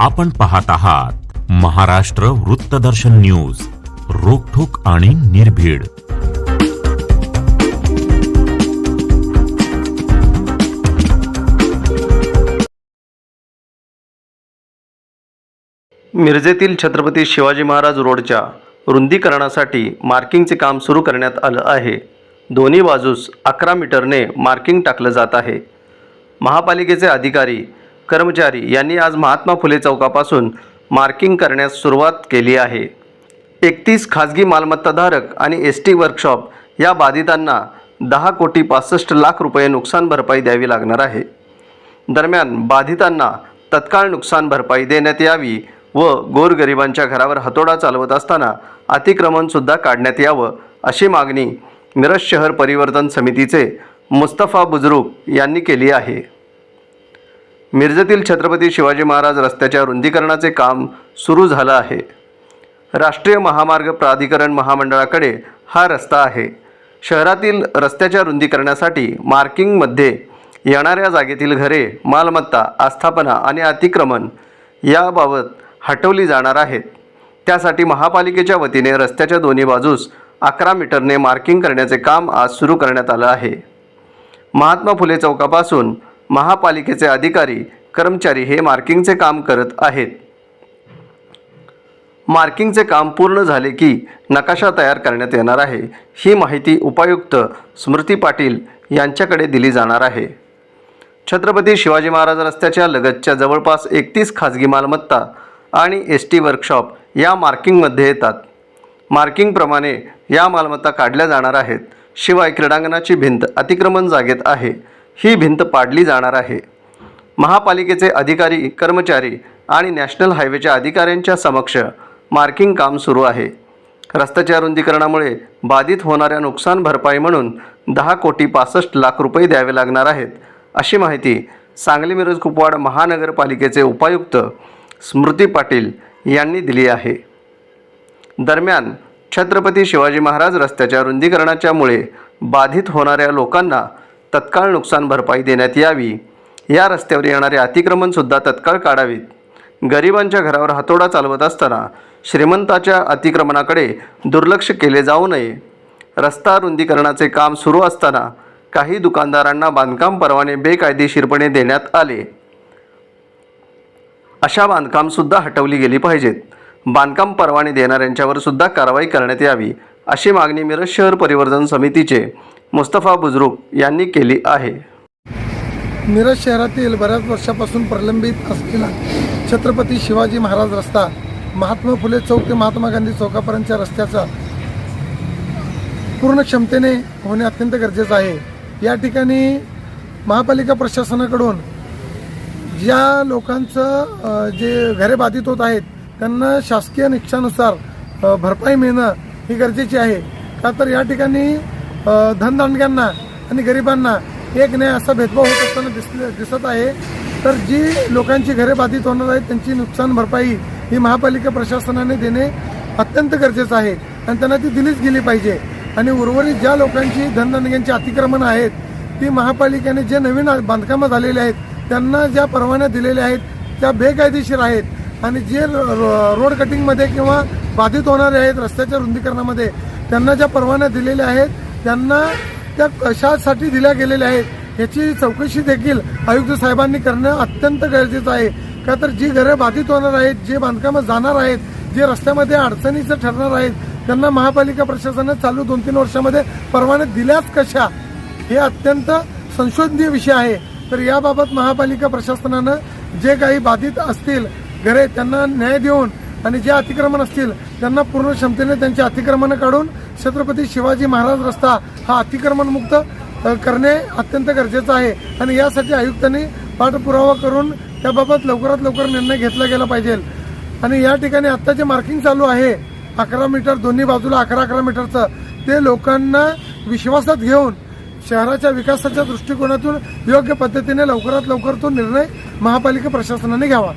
आपण पाहत आहात महाराष्ट्र वृत्तदर्शन न्यूज रोखोक आणि निर्भीड. मिरजेतील छत्रपती शिवाजी महाराज रोडच्या रुंदीकरणासाठी मार्किंगचे काम सुरू करण्यात आलं आहे. दोन्ही बाजूस अकरा मीटरने मार्किंग टाकलं जात आहे. महापालिकेचे अधिकारी कर्मचारी यांनी आज महात्मा फुले चौकापासून मार्किंग करण्यास सुरुवात केली आहे. एकतीस खाजगी मालमत्ताधारक आणि एस टी वर्कशॉप या बाधितांना दहा कोटी पासष्ट लाख रुपये नुकसान भरपाई द्यावी लागणार आहे. दरम्यान बाधितांना तत्काळ नुकसान भरपाई देण्यात यावी व गोरगरिबांच्या घरावर हातोडा चालवत असताना अतिक्रमणसुद्धा काढण्यात यावं अशी मागणी मिरज शहर परिवर्तन समितीचे मुस्तफा बुजरुक यांनी केली आहे. मिरजेतील छत्रपती शिवाजी महाराज रस्त्याच्या रुंदीकरणाचे काम सुरू झालं आहे. राष्ट्रीय महामार्ग प्राधिकरण महामंडळाकडे हा रस्ता आहे. शहरातील रस्त्याच्या रुंदीकरणासाठी मार्किंगमध्ये येणाऱ्या जागेतील घरे मालमत्ता आस्थापना आणि अतिक्रमण याबाबत हटवली जाणार आहेत. त्यासाठी महापालिकेच्या वतीने रस्त्याच्या दोन्ही बाजूस अकरा मीटरने मार्किंग करण्याचे काम आज सुरू करण्यात आलं आहे. महात्मा फुले चौकापासून महापालिकेचे अधिकारी कर्मचारी हे मार्किंगचे काम करत आहेत. मार्किंगचे काम पूर्ण झाले की नकाशा तयार करण्यात येणार आहे ही माहिती उपायुक्त स्मृती पाटील यांच्याकडे दिली जाणार आहे. छत्रपती शिवाजी महाराज रस्त्याच्या लगतच्या जवळपास एकतीस खाजगी मालमत्ता आणि एस टी वर्कशॉप या मार्किंगमध्ये येतात. मार्किंगप्रमाणे या मालमत्ता काढल्या जाणार आहेत शिवाय क्रीडांगणाची भिंत अतिक्रमण जागेत आहे. ही भिंत पाडली जाणार आहे. महापालिकेचे अधिकारी कर्मचारी आणि नॅशनल हायवेच्या अधिकाऱ्यांच्या समक्ष मार्किंग काम सुरू आहे. रस्त्याच्या रुंदीकरणामुळे बाधित होणाऱ्या नुकसान भरपाई म्हणून दहा कोटी पासष्ट लाख रुपये द्यावे लागणार आहेत अशी माहिती सांगली मिरज कुपवाड महानगरपालिकेचे उपायुक्त स्मृती पाटील यांनी दिली आहे. दरम्यान छत्रपती शिवाजी महाराज रस्त्याच्या रुंदीकरणाच्यामुळे बाधित होणाऱ्या लोकांना तत्काळ नुकसान भरपाई देण्यात यावी. या रस्त्यावर येणारे अतिक्रमणसुद्धा तत्काळ काढावीत. गरिबांच्या घरावर हातोडा चालवत असताना श्रीमंताच्या अतिक्रमणाकडे दुर्लक्ष केले जाऊ नये. रस्ता रुंदीकरणाचे काम सुरू असताना काही दुकानदारांना बांधकाम परवाने बेकायदेशीरपणे देण्यात आले. अशा बांधकामसुद्धा हटवली गेली पाहिजेत. बांधकाम परवाने देणाऱ्यांच्यावर सुद्धा कारवाई करण्यात यावी अशी मागणी मिरज शहर परिवर्तन समितीचे मुस्तफा बुजरुक यांनी केली आहे. मिरज शहरातील बऱ्याच वर्षापासून प्रलंबित असलेला छत्रपती शिवाजी महाराज रस्ता महात्मा फुले चौक ते महात्मा गांधी चौकापर्यंतच्या रस्त्याचा पूर्ण क्षमतेने होणे अत्यंत गरजेचं आहे. या ठिकाणी महापालिका प्रशासनाकडून ज्या लोकांचं जे घरे बाधित होत आहेत त्यांना शासकीय निकषानुसार भरपाई मिळणं ही गरजेची आहे. का तर या ठिकाणी धनदांडग्यांना आणि गरिबांना एक न्याय असा भेदभाव होत असताना दिसले दिसत आहे. तर जी लोकांची घरे बाधित होणार आहेत त्यांची नुकसान भरपाई ही महापालिका प्रशासनाने देणे अत्यंत गरजेचं आहे. आणि त्यांना ती दिलीच गेली पाहिजे. आणि उर्वरित ज्या लोकांची धनदांडग्यांची अतिक्रमण आहेत ती महापालिकेने जे नवीन बांधकामं झालेले आहेत त्यांना ज्या परवान्या दिलेल्या आहेत त्या बेकायदेशीर आहेत. आणि जे रो- रो- रोड कटिंगमध्ये किंवा बाधित होणारे आहेत रस्त्याच्या रुंदीकरणामध्ये त्यांना ज्या परवान्या दिलेल्या आहेत त्यांना त्या कशासाठी दिल्या गेलेल्या आहेत. याची चौकशी देखील आयुक्त साहेबांनी करणं अत्यंत गरजेचं आहे. का तर जी घरं बाधित होणार आहेत जे बांधकामं जाणार आहेत जे रस्त्यामध्ये अडचणीचं ठरणार आहेत त्यांना महापालिका प्रशासनाने चालू दोन तीन वर्षामध्ये परवाने दिल्याच कशा हे अत्यंत संशोधनीय विषय आहे. तर याबाबत महापालिका प्रशासनानं जे काही बाधित असतील घरे त्यांना न्याय देऊन आणि जे अतिक्रमण असतील त्यांना पूर्ण क्षमतेने त्यांची अतिक्रमणं काढून छत्रपती शिवाजी महाराज रस्ता हा अतिक्रमणमुक्त करणे अत्यंत गरजेचं आहे. आणि यासाठी आयुक्तांनी पाठपुरावा करून त्याबाबत लवकरात लवकर निर्णय घेतला गेला पाहिजे. आणि या ठिकाणी आत्ता जे मार्किंग चालू आहे अकरा मीटर दोन्ही बाजूला अकरा अकरा मीटरचं ते लोकांना विश्वासात घेऊन शहराच्या विकासाच्या दृष्टिकोनातून योग्य पद्धतीने लवकरात लवकर तो निर्णय महापालिका प्रशासनाने घ्यावा.